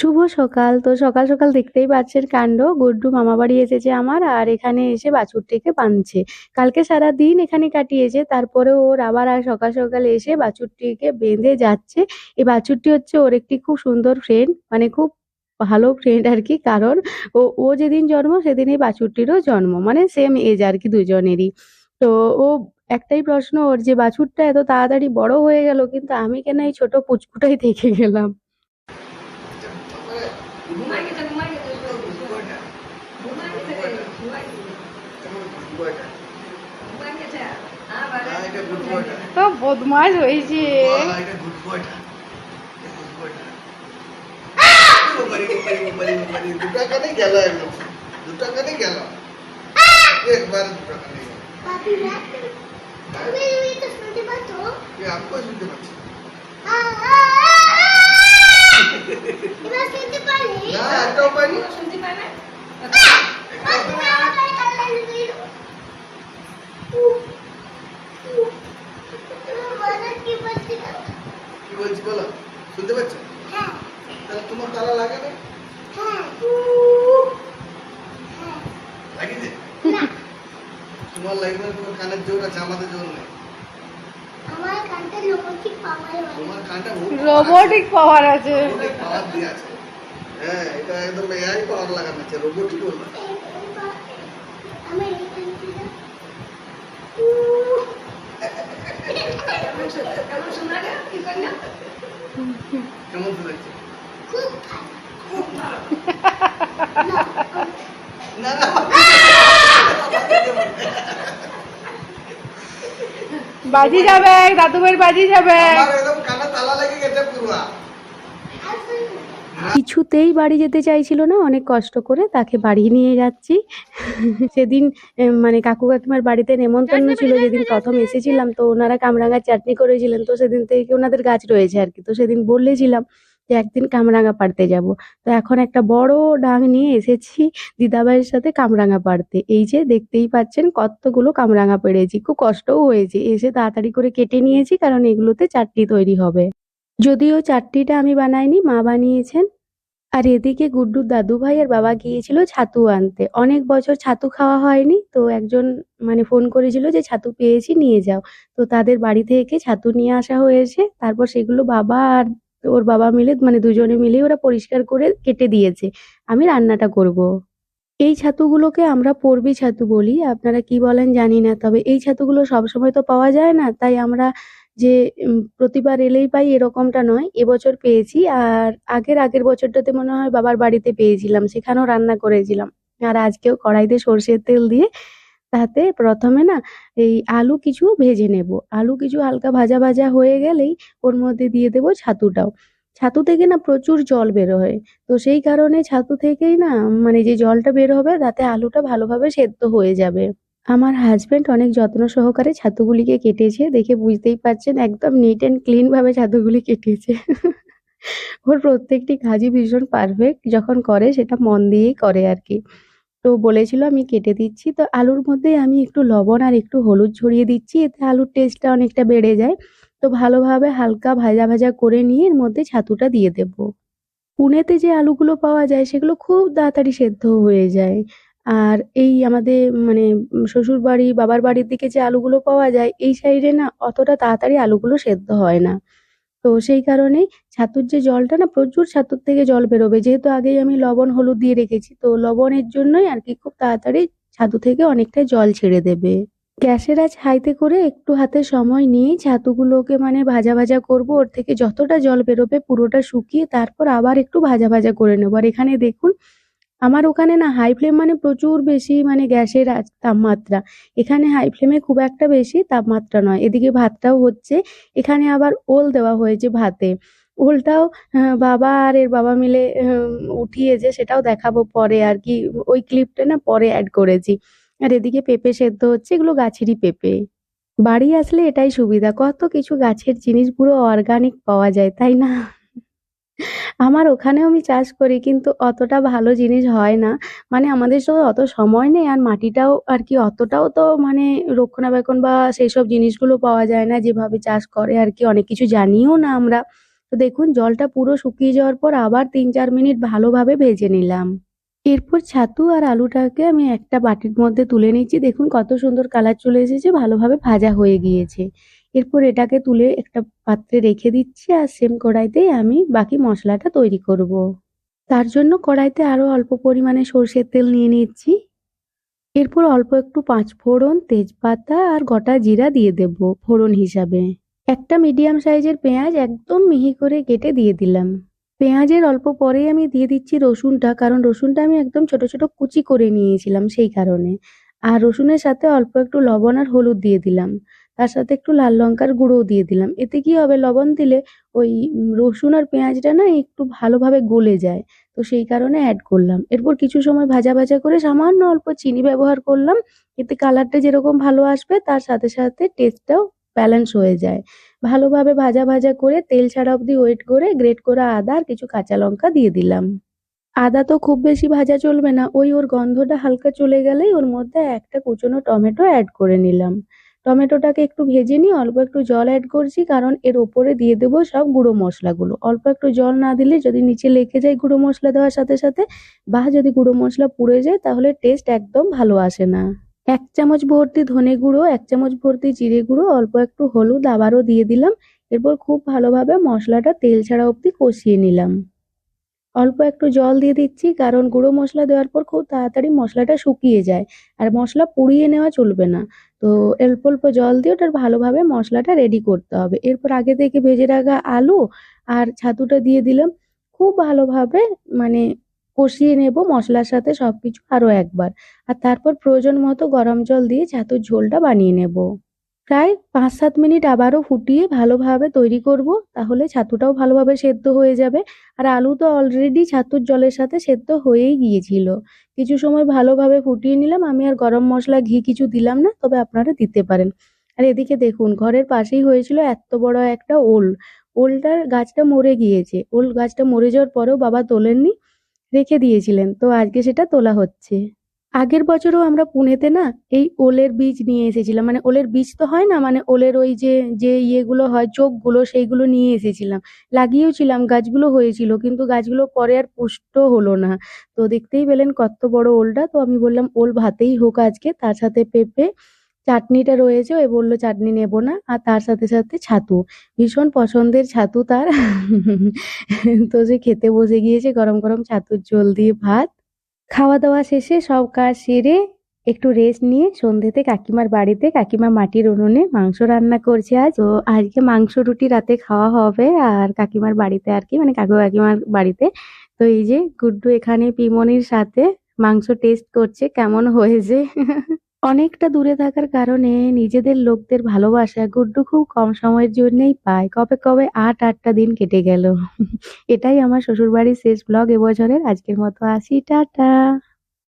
শুভ সকাল। তো সকাল সকাল দেখতেই পাচ্ছেন কাণ্ড। গুড্ডু মামা বাড়ি এসেছে আমার আর এখানে এসে বাছুরটিকে বাঁধছে। কালকে সারা দিন এখানে কাটিয়েছে তারপরে ওর আবার আর সকাল সকাল এসে বাছুরটিকে বেঁধে যাচ্ছে। এই বাছুরটি হচ্ছে ওর একটি খুব সুন্দর ফ্রেন্ড মানে খুব ভালো ফ্রেন্ড আর কি। কারণ ও ও যেদিন জন্ম সেদিন এই বাছুরটিরও জন্ম মানে সেম এজ আর কি দুজনেরই। তো ও, একটাই প্রশ্ন, ওর যে বাছুরটা এত তাড়াতাড়ি বড় হয়ে গেল, কিন্তু আমি কেন এই ছোট পুচকুটাই থেকে গেলাম? ঘুমাই গেছে ঘুমাই গেছে ঘুমাই গেছে ঘুমাই গেছে ঘুমাই গেছে বদমাস হয়েছে। তো শুনতে পাচ্ছ না একটাও পাইনি। শুনতে পাই না? কি বলছি? বলো? শুনতে পাচ্ছ? হ্যাঁ। তাহলে তোমার তালা লাগে না? হ্যাঁ। লাগিয়ে তোমার লাগবে না তোমার কানের জোর আছে আমাদের জোর নেই আমার কানটা লোকটি পাওয়ার তোমার কানটা রোবোটিক পাওয়ার আছে। পাওয়ার দিয়ে আছে। হ্যাঁ এটা একদম এআই পাওয়ার লাগানো আছে রোবটিক কেমন খুব ভালো না না বাজি যাবে দাদু ভাই বাজি যাবে। আমার একদম কানে তালা লেগে গেছে পুরো। কিছুতেই বাড়ি যেতে চাইছিল না অনেক কষ্ট করে তাকে বাড়ি নিয়ে যাচ্ছি। সেদিন মানে কাকু কাকিমার বাড়িতে নেমন্তন্ন ছিল যেদিন প্রথম এসেছিলাম তো ওনারা কামরাঙার চাটনি করেছিলেন তো সেদিন থেকে ওনাদের গাছ রয়েছে আর কি তো সেদিন বলেছিলাম যে একদিন কামরাঙা পাড়তে যাব। তো এখন একটা বড় ডাং নিয়ে এসেছি দিদাবাইয়ের সাথে কামরাঙা পাড়তে। এই যে দেখতেই পাচ্ছেন কতগুলো কামরাঙা পেড়েছি, খুব কষ্টও হয়েছে। এসে তাড়াতাড়ি করে কেটে নিয়েছি কারণ এগুলোতে চাটনি তৈরি হবে। যদিও চাটনিটা আমি বানাইনি, মা বানিয়েছেন। আর এদিকে গুড্ডুর দাদু ভাই আর বাবা গিয়েছিল ছাতু আনতে। অনেক বছর ছাতু খাওয়া হয়নি, তো একজন মানে ফোন করেছিল যে ছাতু পেয়েছি, নিয়ে যাও। তো তাদের বাড়ি থেকে ছাতু নিয়ে আসা হয়েছে। তারপর সেগুলো বাবা আর ওর বাবা মিলে মানে দুজনে মিলে ওরা পরিষ্কার করে কেটে দিয়েছে আমি রান্নাটা করব। এই ছাতুগুলোকে আমরা পরবি ছাতু বলি, আপনারা কি বলেন জানি না, তবে এই ছাতুগুলো সবসময় তো পাওয়া যায় না, তাই আমরা যে প্রতিবার এলেই পাই এরকমটা নয়, এবছর পেয়েছি, আর আগের আগের বছরটাতে মনে হয় বাবার বাড়িতে পেয়েছিলাম, সেখানেও রান্না করেছিলাম আর আজকেও কড়াইতে সর্ষের তেল দিয়ে তাতে প্রথমে না এই আলু কিছু ভেজে নেব। আলু কিছু হালকা ভাজা ভাজা হয়ে গেলেই ওর মধ্যে দিয়ে দেবো ছাতুটাও। ছাতু থেকে না প্রচুর জল বের হয়। তো সেই কারণে ছাতু থেকেই না মানে যে জলটা বের হবে তাতে আলুটা ভালোভাবে সেদ্ধ হয়ে যাবে। আমার হাজব্যান্ড অনেক যত্ন সহকারে ছাতুগুলিকে কেটেছে। দেখে বুঝতেই পারছেন একদম নিট অ্যান্ড ক্লিনভাবে ছাতুগুলি কেটেছে। ওর প্রত্যেকটি কাজই ভীষণ পারফেক্ট যখন করে সেটা মন দিয়েই করে আর কি। তো বলেছিল আমি কেটে দিচ্ছি। তো আলুর মধ্যে আমি একটু লবণ আর একটু হলুদ ছড়িয়ে দিচ্ছি। এতে আলুর টেস্টটা অনেকটা বেড়ে যায়। তো ভালোভাবে হালকা ভাজা ভাজা করে নিয়ে এর মধ্যে ছাতুটা দিয়ে দেব। পুনেতে যে আলুগুলো পাওয়া যায়, সেগুলো খুব তাড়াতাড়ি সেদ্ধ হয়ে যায়। আর এই আমাদের মানে শ্বশুর বাড়ি বাবার বাড়ির দিকে যে আলুগুলো পাওয়া যায়, এই সাইডে না অতটা তাড়াতাড়ি আলুগুলো সেদ্ধ হয় না। তো সেই কারণেই ছাতুর যে জলটা না প্রচুর ছাতুর থেকে জল বেরোবে। যেহেতু আগেই আমি লবণ, হলুদ দিয়ে রেখেছি, তো লবণের জন্যই আর কি খুব তাড়াতাড়ি ছাতু থেকে অনেকটা জল ছেড়ে দেবে। গ্যাসের আজ হাইতে করে একটু হাতে সময় নিয়ে ছাতুগুলোকে মানে ভাজা ভাজা করব। ওর থেকে যতটা জল বেরোবে পুরোটা শুকিয়ে তারপর আবার একটু ভাজা ভাজা করে নেব। আর এখানে দেখুন আমার ওখানে না হাই ফ্লেম মানে প্রচুর বেশি মানে গ্যাসের তাপমাত্রা। এখানে হাই ফ্লেমে খুব একটা বেশি তাপমাত্রা নয়। এদিকে ভাতটাও হচ্ছে। এখানে আবার ওল দেওয়া হয়েছে ভাতে। ওলটাও বাবা আর এর বাবা মিলে উঠিয়েছে সেটাও দেখাবো পরে আর কি। ওই ক্লিপটা না পরে অ্যাড করেছি। আর এদিকে পেঁপে সেদ্ধ হচ্ছে। এগুলো গাছেরই পেঁপে। বাড়ি আসলে এটাই সুবিধা। কত কিছু গাছের জিনিস পুরো অর্গানিক পাওয়া যায়, তাই না? আমার ওখানেও আমি চাষ করি, কিন্তু অতটা ভালো জিনিস হয় না। মানে আমাদের তো অত সময় নেই, আর মাটিটাও আর কি অতটাও তো মানে রক্ষণাবেক্ষণ বা সেই সব জিনিসগুলো পাওয়া যায় না, যেভাবে চাষ করে আর কি, অনেক কিছু জানিও না আমরা। তো দেখুন, জলটা পুরো শুকিয়ে যাওয়ার পর আবার তিন চার মিনিট ভালোভাবে ভেজে নিলাম। এরপর ছাতু আর আলুটাকে আমি একটা বাটির মধ্যে তুলে নিচ্ছি। দেখুন, কত সুন্দর কালার চলে এসেছে, ভালোভাবে ভাজা হয়ে গিয়েছে। এরপর এটাকে তুলে একটা পাত্রে রেখে দিচ্ছি আর সেম কড়াইতেই আমি বাকি মশলাটা তৈরি করব। তার জন্য কড়াইতে আরও অল্প পরিমাণে সর্ষের তেল নিয়ে নিচ্ছি। এরপর অল্প একটু পাঁচ ফোড়ন, তেজপাতা আর গোটা জিরা দিয়ে দেব ফোড়ন হিসাবে। একটা মিডিয়াম সাইজের পেঁয়াজ একদম মিহি করে কেটে দিয়ে দিলাম। পেঁয়াজের অল্প পরেই আমি দিয়ে দিচ্ছি রসুনটা, কারণ রসুনটা আমি একদম ছোট ছোট কুচি করে নিয়েছিলাম সেই কারণে। আর রসুনের সাথে অল্প একটু লবণ আর হলুদ দিয়ে দিলাম। তার সাথে একটু লাল লঙ্কার গুঁড়োও দিয়ে দিলাম। এতে কি হবে? লবণ দিলে ওই রসুন আর পেঁয়াজটা না একটু ভালোভাবে গলে যায়। তো সেই কারণে অ্যাড করলাম। এরপর কিছু সময় ভাজা ভাজা করে সামান্য অল্প চিনি ব্যবহার করলাম। এতে কালারটা যেরকম ভালো আসবে, তার সাথে সাথে টেস্টটাও ব্যালেন্স হয়ে যায়। ভালোভাবে ভাজা ভাজা করে তেল ছাড়া অবধি ওয়েট করে গ্রেট করা আদা আর কিছু কাঁচা লঙ্কা দিয়ে দিলাম। আদা তো খুব বেশি ভাজা চলবে না। ওই ওর গন্ধটা হালকা চলে গেলেই ওর মধ্যে একটা কুচনো টমেটো অ্যাড করে নিলাম। টমেটোটাকে একটু ভেজে নিয়ে অল্প একটু জল অ্যাড করছি, কারণ এর ওপরে দিয়ে দেবো সব গুঁড়ো মশলাগুলো। অল্প একটু জল না দিলে যদি নিচে লেগে যায় গুঁড়ো মশলা দেওয়ার সাথে সাথে, বা যদি গুঁড়ো মশলা পুড়ে যায় তাহলে টেস্ট একদম ভালো আসে না। এক চামচ ভর্তি ধনে গুঁড়ো, এক চামচ ভর্তি জিরে গুঁড়ো, অল্প একটু হলুদ আবারও দিয়ে দিলাম। এরপর খুব ভালোভাবে মশলাটা তেল ছাড়া অবধি কষিয়ে নিলাম। অল্প একটু জল দিয়ে দিচ্ছি, কারণ গুঁড়ো মশলা দেওয়ার পর খুব তাড়াতাড়ি মশলাটা শুকিয়ে যায় আর মশলা পুড়িয়ে নেওয়া চলবে না। তো অল্প অল্প জল দিয়ে ওটার ভালোভাবে মশলাটা রেডি করতে হবে। এরপর আগে থেকে ভেজে রাখা আলু আর ছাতুটা দিয়ে দিলাম। খুব ভালোভাবে মানে কষিয়ে নেব মশলার সাথে সবকিছু আরও একবার। আর তারপর প্রয়োজন মতো গরম জল দিয়ে ছাতুর ঝোলটা বানিয়ে নেব। প্রায় পাঁচ সাত মিনিট আবারও ফুটিয়ে ভালোভাবে তৈরি করব, তাহলে ছাতুটাও ভালোভাবে সেদ্ধ হয়ে যাবে। আর আলু তো অলরেডি ছাতুর জলের সাথে সেদ্ধ হয়েই গিয়েছিল। কিছু সময় ভালোভাবে ফুটিয়ে নিলাম। আমি আর গরম মশলা, ঘি কিছু দিলাম না, তবে আপনারা দিতে পারেন। আর এদিকে দেখুন, ঘরের পাশেই হয়েছিল এত বড় একটা ওল। ওলটার গাছটা মরে গিয়েছে। ওল গাছটা মরে যাওয়ার পরেও বাবা তোলেননি, রেখে দিয়েছিলেন। তো আজকে সেটা তোলা হচ্ছে। আগের বছরও আমরা পুনেতে না এই ওলের বীজ নিয়ে এসেছিলাম। মানে ওলের বীজ তো হয় না মানে ওলের ওই যে যে ইয়েগুলো হয়, চোখগুলো সেইগুলো নিয়ে এসেছিলাম। লাগিয়েওছিলাম, গাছগুলো হয়েছিল, কিন্তু গাছগুলো পরে আর পুষ্ট হলো না। তো দেখতেই পেলেন কত বড় ওলটা। তো আমি বললাম, ওল ভাতেই হোক আজকে। তার সাথে পেঁপে, চাটনিটা রয়েছে ওই বলল, চাটনি নেব না। আর তার সাথে সাথে ছাতু। ভীষণ পছন্দের ছাতু তার। তো সে খেতে বসে গিয়েছে, গরম গরম ছাতুর ঝোল দিয়ে ভাত। খাওয়া দাওয়া শেষে সব কাজ সেরে একটু রেস্ট নিয়ে সন্ধ্যেতে কাকিমার বাড়িতে, কাকিমা মাটির উনুনে মাংস রান্না করছে আজ। তো আজকে মাংস রুটি রাতে খাওয়া হবে আর কাকিমার বাড়িতে আর কি মানে কাকু কাকিমার বাড়িতে। তো এই যে, গুড্ডু এখানে পিমনির সাথে মাংস টেস্ট করছে, কেমন হয়েছে? অনেকটা দূরে থাকার কারণে নিজেদের লোকদের ভালোবাসা গুড্ডু খুব কম সময়ের জন্যই পায়। কবে কবে আট, আটটা দিন কেটে গেল। এটাই আমার শ্বশুরবাড়ির শেষ ব্লগ এবছরের আজকের মতো আসি, টাটা।